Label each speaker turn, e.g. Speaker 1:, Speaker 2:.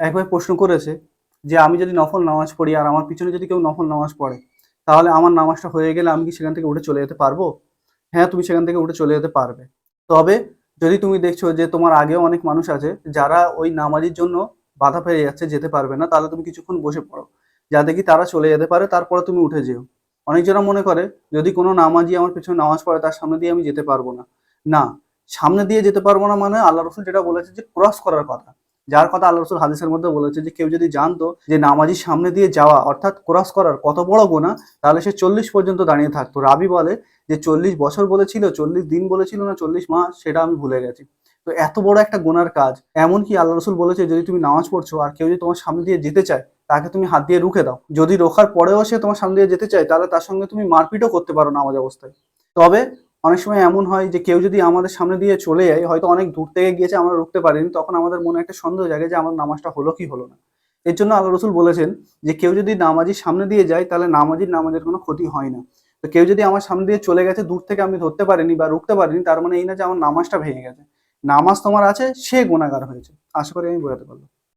Speaker 1: একবার প্রশ্ন করেছে যে আমি যদি নফল নামাজ পড়ি আর আমার পিছনে যদি কেউ নফল নামাজ পড়ে, তাহলে আমার নামাজটা হয়ে গেলে আমি কি সেখান থেকে উঠে চলে যেতে পারব? হ্যাঁ তুমি সেখান থেকে উঠে চলে যেতে পারবে। তবে যদি তুমি দেখছ যে তোমার আগেও অনেক মানুষ আছে যারা ওই নামাজের জন্য বাধা পেয়ে যাচ্ছে, যেতে পারবে না, তাহলে তুমি কিছুক্ষণ বসে পড়ো। যাতে কি তারা চলে যেতে পারে, তারপরে তুমি উঠে যেও। অনেকজনা মনে করে, যদি কোনো নামাজি আমার পিছনে নামাজ পড়ে, তার সামনে দিয়ে আমি যেতে পারব না। না, সামনে দিয়ে যেতে পারব না মানে আল্লাহ রসুল যেটা বলেছে যে ক্রস করার কথা। যার কথা আল্লাহ রসুল হাদিসের মধ্যে বলেছে যে কেউ যদি জানতো যে নামাজির সামনে দিয়ে যাওয়া অর্থাৎ ক্রস করার কত বড় গোনা তাহলে সে চল্লিশ পর্যন্ত দাঁড়িয়ে থাকতো। রাবি বলে যে চল্লিশ বছর বলেছিল, চল্লিশ দিন বলেছিল না, চল্লিশ মাস, সেটা আমি ভুলে গেছি। তো এত বড় একটা গোনার কাজ। এমনকি আল্লাহ রসুল বলেছে, যদি তুমি নামাজ পড়ছো আর কেউ যদি তোমার সামনে দিয়ে যেতে চায়, তাকে তুমি হাত দিয়ে রুখে দাও। যদি রোখার পরেও সে তোমার সামনে দিয়ে যেতে চায়, তাহলে তার সঙ্গে তুমি মারপিটও করতে পারো নামাজ অবস্থায়। তবে অনেক সময় এমন হয় যে কেউ যদি আমাদের সামনে দিয়ে চলে যায়, হয়তো অনেক দূর থেকে গিয়েছে আমরা রুখতে পারিনি, তখন আমাদের মনে একটা সন্দেহ জাগে যে আমার নামাজটা হলো কি হলো না। এর জন্য আল্লাহ রসুল বলেছেন যে কেউ যদি নামাজির সামনে দিয়ে যায়, তাহলে নামাজির নামাজের কোনো ক্ষতি হয় না। তো কেউ যদি আমার সামনে দিয়ে চলে গেছে, দূর থেকে আমি ধরতে পারিনি বা রুখতে পারিনি, তার মানে এই না যে আমার নামাজটা ভেঙে গেছে। নামাজ তোমার আছে, সে গুণাগার হয়েছে। আশা করি আমি বোঝাতে পারলাম।